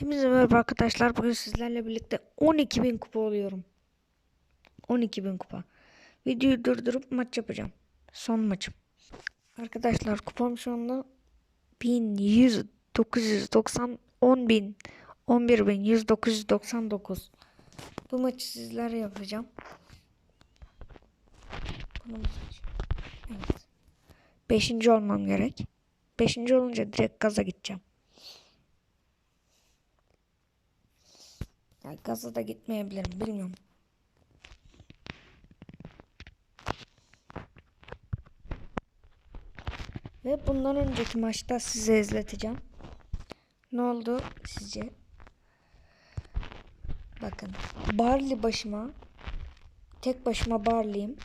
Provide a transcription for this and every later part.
Hepinize merhaba arkadaşlar. Bugün sizlerle birlikte 12.000 kupa oluyorum. 12.000 kupa. Videoyu durdurup maç yapacağım. Son maçım. Arkadaşlar kupam şu anda 1100 990 10000 11100 999. Bu maçı sizlerle yapacağım. Evet. Beşinci olmam gerek. Beşinci olunca direkt gaza gideceğim. Ya gaza da gitmeyebilirim bilmiyorum. Ve bundan önceki maçta size izleteceğim. Ne oldu sizce? Bakın. Barley başıma. Tek başıma Barley'im.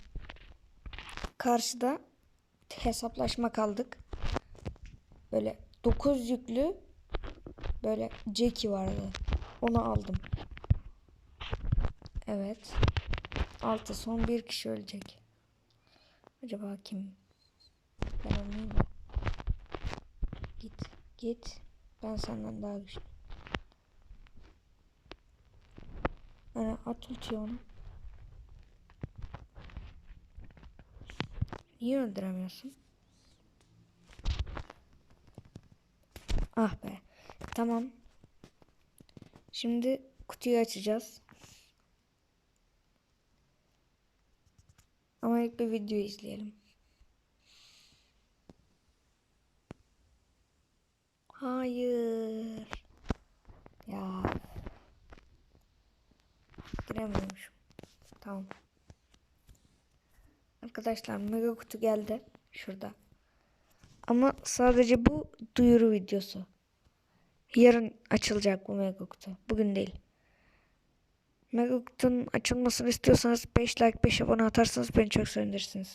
Karşıda hesaplaşma kaldık. Böyle 9 yüklü böyle Jackie vardı. Onu aldım. Evet. Altı son bir kişi ölecek. Acaba kim? Ben olmayayım mı? Git. Git. Ben senden daha güçlü. Yani at ultiyi onu. Niye öldüremiyorsun? Ah be. Tamam. Şimdi kutuyu açacağız. Ama ilk bir video izleyelim. Hayır. Ya. Giremiyormuşum. Tamam. Arkadaşlar mega kutu geldi. Şurada. Ama sadece bu duyuru videosu. Yarın açılacak bu mega kutu. Bugün değil. Mega kutunun açılmasını istiyorsanız 5 like 5 abone atarsanız beni çok sevinirsiniz.